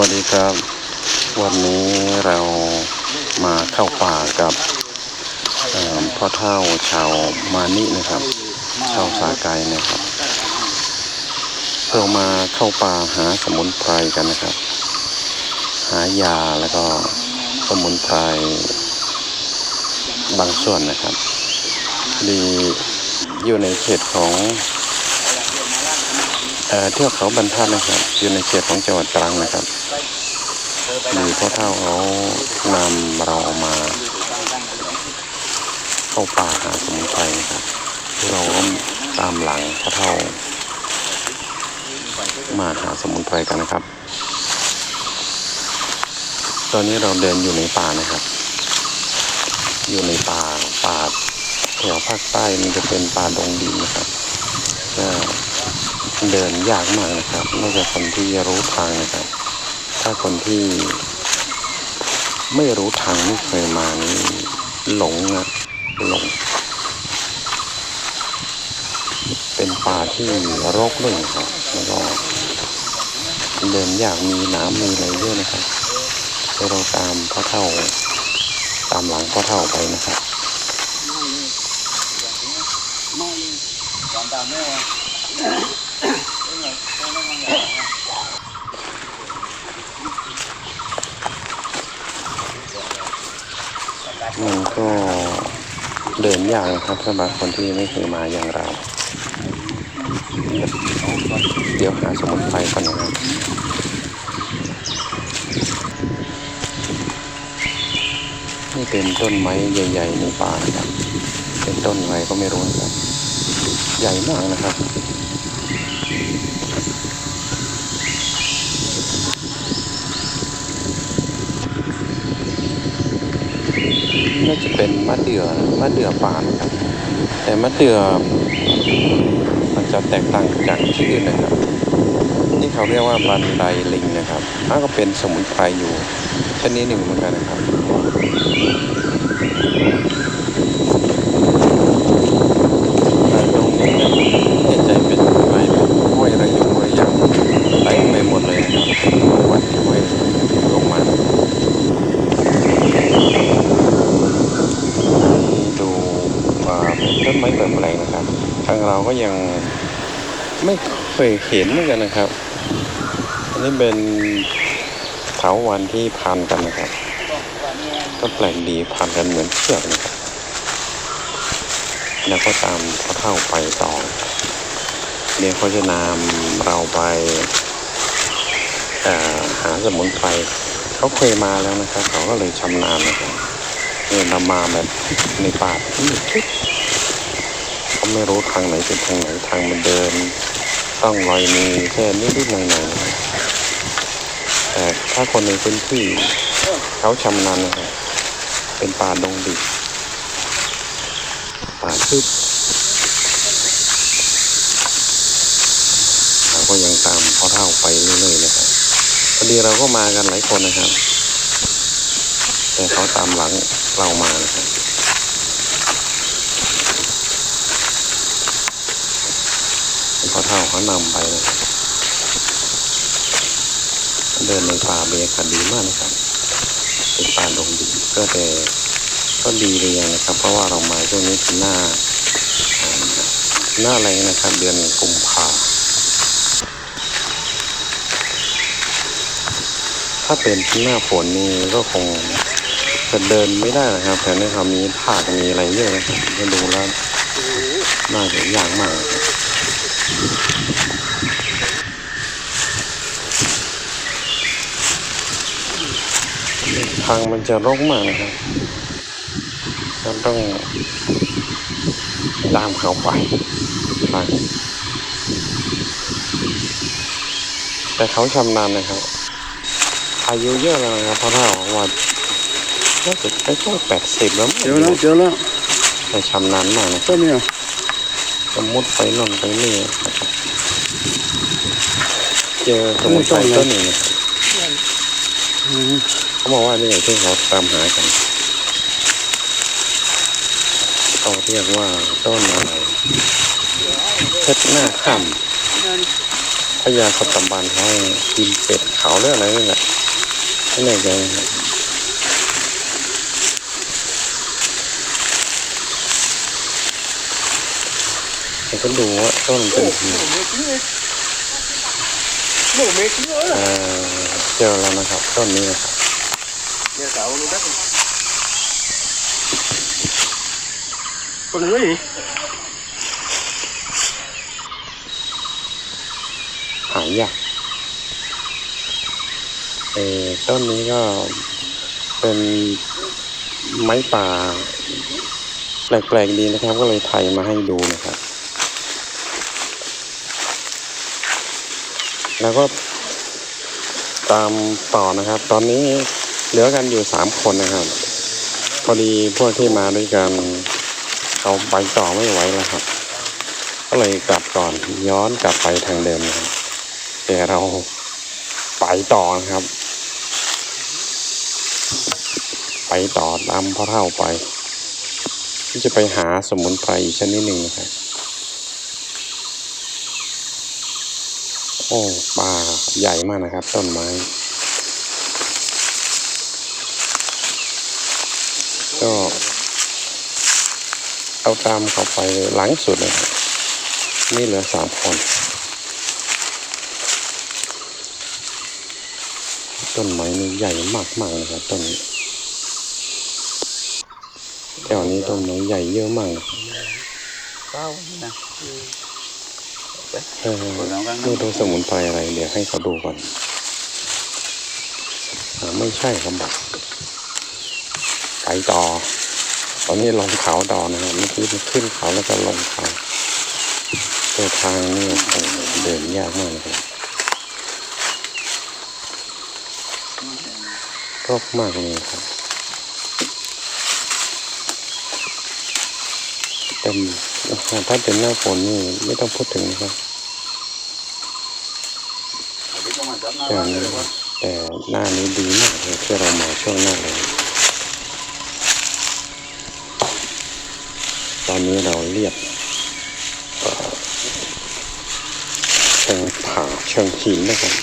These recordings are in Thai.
วัสดีครับ วันนี้เรามาเข้าป่ากับพ่อเท่าชาวมานินะครับ ชาวสาไกนะครับเรามาเข้าป่าหาสมุนไพรกันนะครับ หายาแล้วก็สมุนไพรบางส่วนนะครับดีอยู่ในเขตของ เอ่อเทือกเขาบรรทัดนะครับ อยู่ในเขตของจังหวัดตรังนะครับมีพ่อเท่าเขานำเรามา เข้าป่าหาสมุนไพรนะครับเราก็ตามหลังพ่อเท่า มาหาสมุนไพรกันนะครับ ตอนนี้เราเดินอยู่ในป่านะครับ อยู่ในป่าป่าแถวภาคใต้มันจะเป็นป่าดงดินนะครับก็ เดินยากมากนะครับนอกจากคนที่รู้ทางนะครับ ถ้าคนที่ไม่รู้ทางไม่เคยมานี่หลงนะหลง เป็นป่าที่รกเลยครับแล้วก็เดินยากมีน้ำมีอะไรเยอะนะครับเดี๋ยวเราตามพ่อเท่า ตามหลังพ่อเท่าไปนะครับมั มันก็เดินยากนะครับสำหรับคนที่ไม่เคยมาอย่างเรา เดี๋ยวหาสมุนไพรก่อนนะครับนี่เป็นต้นไม้ใหญ่ๆในป่านะครับ เป็นต้นอะไรก็ไม่รู้นะครับ ใหญ่มากนะครับ น่าจะเป็นมะเดื่อมะเดื่อป่านะครับ แต่มะเดื่อมันจะแตกต่างจากที่อื่นนะครับ นี่เขาเรียกว่าบันไดลิงนะครับอ้าก็เป็นสมุนไพรอยู่ชนิดหนึ่งเหมือนกันนะครับแต่ตรงนี้เนี่ยเห็นใจเป็นอะไรเป็นห้อยระยงระยางเต็มไปหมดเลยนะครับวัดที่ห้อยลงมา ดูมาเป็น ต้นไม้แปลกๆนะครับ ทางเราก็ยังไม่เคยเห็นเหมือนกันนะครับ อันนี้เป็นเถาวันที่พันกันนะครับ ก็แปลกดีพันกันเหมือนเชือกนะครับ แล้วก็ตามเขาเท่าไปต่อ เดี๋ยวเขาจะนำเราไปหาสมุนไพรเขาเคยมาแล้วนะครับ เขาก็เลยชำนาญนะครับเนี่ยนำมาแบบในป่าที่ทึบ เขาไม่รู้ทางไหนเป็นทางไหนทางมันเดินต้องรอยมีแค่นิดๆหน่อยๆแต่ถ้าคนในพื้นที่เขาชำนาญนะครับเป็นป่าดงดิบป่าทึบเราก็ยังตามพ่อเท่าไปเรื่อยๆนะครับพอดีเราก็มากันหลายคนนะครับ แต่เขาตามหลังเรามานะครับ พอเท่าเขานำไปนะเดินในป่าบรรยากาศดีมากนะครับ เป็นป่าดงดิบก็แต่ก็ดีเลยนะครับ เพราะว่าเรามาช่วงนี้เป็นหน้าหน้าแรงนะครับ เดือนกุมภาถ้าเป็นหน้าฝนนี่ก็คงจะเดินไม่ได้นะครับแถวนี้เขามีผามีอะไรเยอะนะครับดูแล้วน่าจะยากมากครับ ทางมันจะรกมากนะครับเราต้องตามเขาไปไปแต่เขาชำนาญนะครับ อายุเยอะแล้วนะครับเพราะถ้าบอกว่าน่าจะใกล้ๆแปดสิบแล้วมั้งเจอแล้วเจอแล้วแต่ชำนาญมากนะต้นเนี่ย จะมุดไปนอนไปนี่เจอสมุนไพรต้นหนึ่งนะครับอืมเขาบอกว่านี่อย่างที่เขาตามหากันเขาเรียกว่าต้นอะไรเพชรหน้าค่ำพญาสตบันเขาให้กินเป็ดขเขาเรื่องอะไรนี่แหละไม่แน่ใจ นะครับแต่ก็ดูว่าต้นเป็น Nổ mệt chứ nữa เอ่อเจอแล้วนะครับต้นนี้นะครับ Nhà cậu nó đất Con nữa gì? หายากเออต้นนี้ก็เป็นไม้ป่าแปลกๆดีนะครับ ก็เลยไทยมาให้ดูนะครับ แล้วก็ตามต่อนะครับ ตอนนี้เหลือกันอยู่สามคนนะครับ พอดีพวกที่มาด้วยกันเขาไปต่อไม่ไหวแล้วครับ ก็เลยกลับก่อนย้อนกลับไปทางเดิมนะครับแต่เราไปต่อนะครับ ไปต่อตามพ่อเท่าไป ที่จะไปหาสมุนไพรอีกชนิดหนึ่งนะครับ อ้ป่าใหญ่มากนะครับ ต้นไม้ ก็เอาตามเขาไปหลังสุดเลยครับนี่เหลือสามคนต้นไม้นี่ใหญ่มากมากนะครับต้นนี้แถวนี้ต้นไม้ใหญ่เยอะมากนะ Sao nè เออไม่รู้สมุนไพรอะไรเดี๋ยวให้เขาดูก่อนไม่ใช่ครับอกไปต่อ ตอนนี้ลงเขาต่อนะครับเมื่อกี้ขึ้นเขาแล้วก็ลงเขาตัวทางนี่เดินยากมากนะครับรกมากเลยครับเต็มถ้าเป็นหน้าฝนนี่ไม่ต้องพูดถึงนะครับ แต่แต่หน้านี้ดีมากเลยที่เรามาช่วงหน้าเลยตอนนี้เราเรียกเชิงผาเชิงหินนะครับ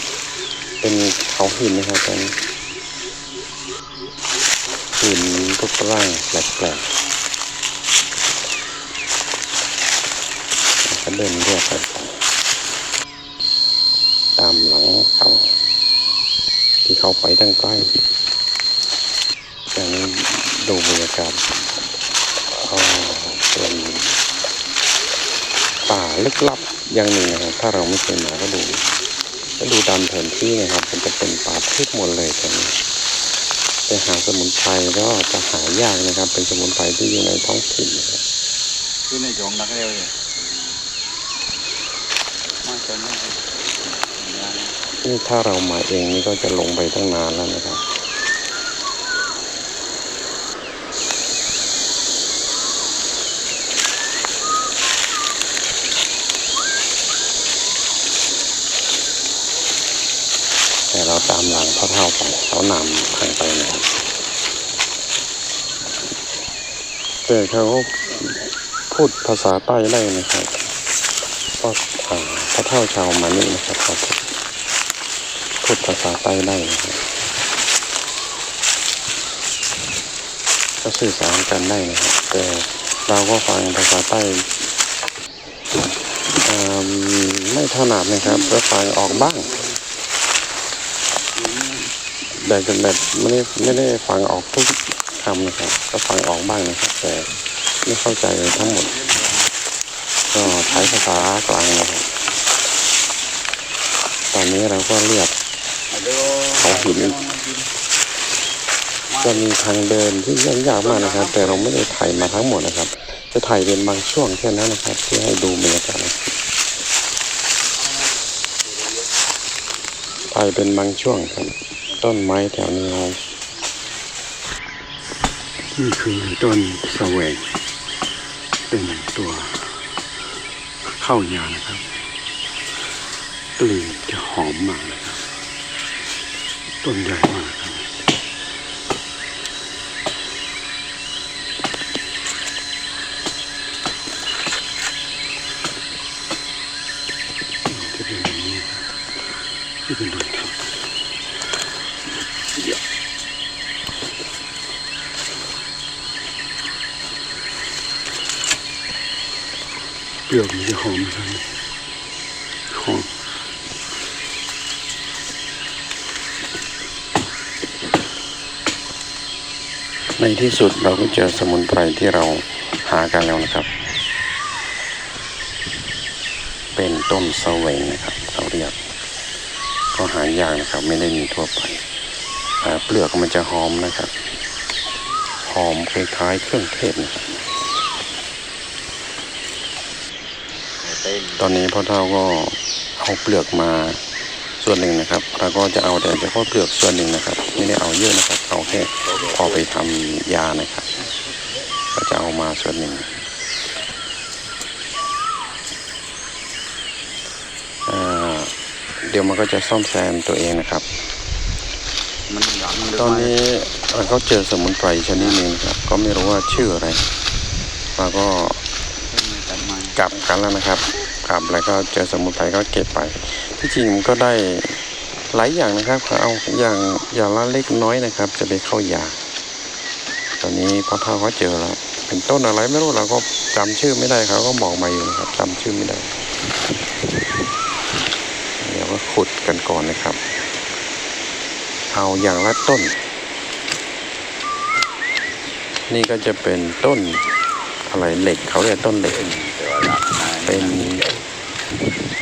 เป็นเขาหินนะครับตอนนี้หินรูปร่างแปลกๆก็เดินเรียกไป ตามหลังเขา ที่เขาไปตั้งใกล้อย่างนี้ดูบรรยากาศอ๋อเป็นป่าลึกลับอย่างหนึ่งนะครับถ้าเราไม่เคยมาก็ดูก็ดูตามแผนที่นะครับมันจะเป็นป่าทึบหมดเลยตรงนี้ไปหาสมุนไพรก็จะหายากนะครับ เป็นสมุนไพรที่อยู่ในท้องถิ่นนะครับ Cái này chọn đặt leo rồi Mai นี่ถ้าเรามาเองนี่ก็จะลงไปตั้งนานแล้วนะครับ แต่เราตามหลังพ่อเท่าไปเขานำทางไปนะครับแต่เขาพูดภาษาใต้ได้นะครับก็ทาพ่อเท่าชาวมานี่นะครับเขาพูด พูดภาษาใต้ได้นะครับก็สื่อสารกันได้นะครับแต่เราก็ฟังภาษาใต้ไม่ถนัดนะครับก็ฟังออกบ้างแต่จะแบบไม่ได้ไม่ได้ฟังออกทุกคำนะครับ ก็ฟังออกบ้างนะครับ แต่ไม่เข้าใจเลยทั้งหมด ก็ใช้ภาษากลางนะครับตอนนี้เราก็เรียก เขาหินจะมีทางเดินที่ยากๆมากนะครับ แต่เราไม่ได้ถ่ายมาทั้งหมดนะครับ จะถ่ายเป็นบางช่วงแค่นั้นนะครับที่ให้ดูบรรยากาศถ่ายเป็นบางช่วงครับ ต้นไม้แถวนี้ครับนี่คือต้นแสวงเป็นตัวข้าวยานะครับกลิ่นจะหอมมากนะครับ 特别难看。这边有，这边有。不要这样好吗？ ในที่สุดเราก็เจอสมุนไพรที่เราหากันแล้วนะครับ เป็นต้นเสวงนะครับเราเรียกก็หายากนะครับ ไม่ได้มีทั่วไปเปลือกมันจะหอมนะครับ หอมคล้ายๆเครื่องเทศนะครับตอนนี้พ่อเท่าก็เอาเปลือกมาส่วนหนึ่งนะครับ แล้วก็จะเอาแต่เฉพาะเปลือกส่วนหนึ่งนะครับ ไม่ได้เอาเยอะนะครับ เอาแค่พอไปทำยานะครับ ก็จะเอามาส่วนหนึ่งอ่าเดี๋ยวมันก็จะซ่อมแซมตัวเองนะครับมันหลังมันตอนนี้เราก็เจอสมุนไพรชนิดหนึ่งนะครับ ก็ไม่รู้ว่าชื่ออะไรเราก็ตัดมากลับกันแล้วนะครับ กลับแล้วก็เจอสมุนไพรก็เก็บไป ที่จริงมันก็ได้ หลายอย่างนะครับเขาเอาอย่างอย่างละเล็กน้อยนะครับ จะไปเข้ายา ตอนนี้พ่อเท่าก็เจอแล้วเป็นต้นอะไรไม่รู้เราก็จำชื่อไม่ได้เขาก็บอกมาอยู่นะครับจำชื่อไม่ได้ เดี๋ยวก็ขุดกันก่อนนะครับ เอาอย่างละต้น นี่ก็จะเป็นต้นอะไรเหล็กเขาเรียกต้นเหล็ก เป็น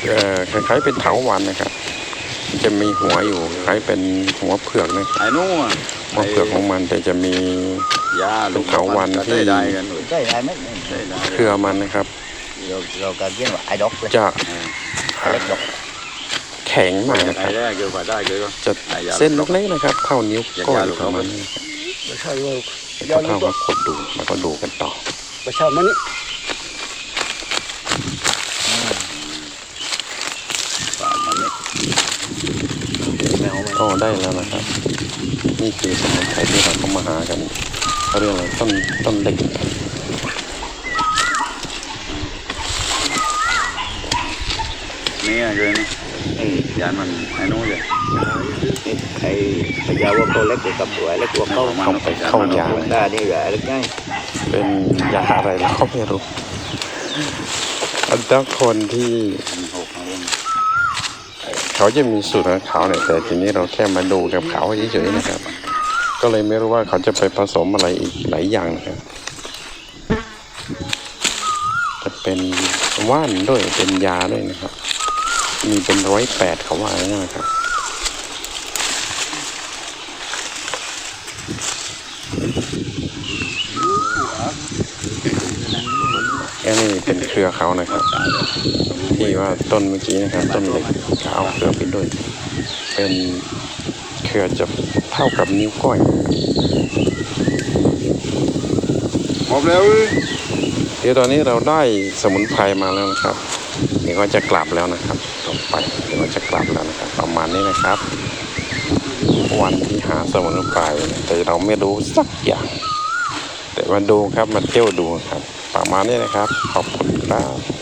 เอ่อคล้ายๆเป็นเถาวันนะครับ จะมีหัวอยู่คล้ายเป็นหัวเผือกนะครับไอ้นู่นอะหัวเผือกของมันแต่จะมียาเป็นเถาวัลย์ที่ได้ได้กันหมดได้ได้ไหมได้ได้เครือมันนะครับเราเราการเรียกว่าไอ้ด็อกเลยจะเอออ่าเล็กด็อกแข็งมากนะคไอ้รับแรกเกี่ยวกับได้เกี่ยวกับจะเส้นเล็กๆนะครับ เท่านิ้วก้อยประมาณนี้ครับไม่ใช่ว่าเดี๋ยวเท่าก็กดดูแล้วก็ดูกันต่อไม่ใช่มันนี่ ปากมันนี่ แมวมัน ก็ได้แล้วนะครับ นี่คือสมุนไพรที่เราเข้ามาหากันเขาเรียกอะไรต้นต้นเหล็กนี่อะเลยนี่เออยานมันไอ้นู่นเลยไอ้พญาวัวเขาเล็กกับตัวเล็กตัวเขาเข้าไปเข้ายาลงได้นี่แหละเล็กง่ายเป็นยาอะไรเราก็ไม่รู้อันแต่คนที่ มันหกเอาเรื่อง เขาจะมีสูตรของเขาเนี่ยแต่ทีนี้เราแค่มาดูกับเขาเฉยๆนะครับ ก็เลยไม่รู้ว่าเขาจะไปผสมอะไรอีกหลายอย่างนะครับ จะเป็นว่านด้วยเป็นยาด้วยนะครับ มีเป็นร้อยแปดเขาว่าง่างนั้นนะครับอันนี้เป็นเครือเขานะครับ ที่ว่าต้นเมื่อกี้นะครับต้นเหล็กเขาเอาเครือไปด้วย เป็นเครือจะเท่ากับนิ้วก้อยนะครับหมดแล้วเดี๋ยวตอนนี้เราได้สมุนไพรมาแล้วนะครับเดี๋ยวก็จะกลับแล้วนะครับต่อไปเดี๋ยวก็จะกลับแล้วนะครับ ประมาณนี้นะครับ วันที่หาสมุนไพรแต่เราไม่รู้สักอย่าง แต่มาดูครับมาเที่ยวดูครับประมาณนี้นะครับ ขอบคุณครับ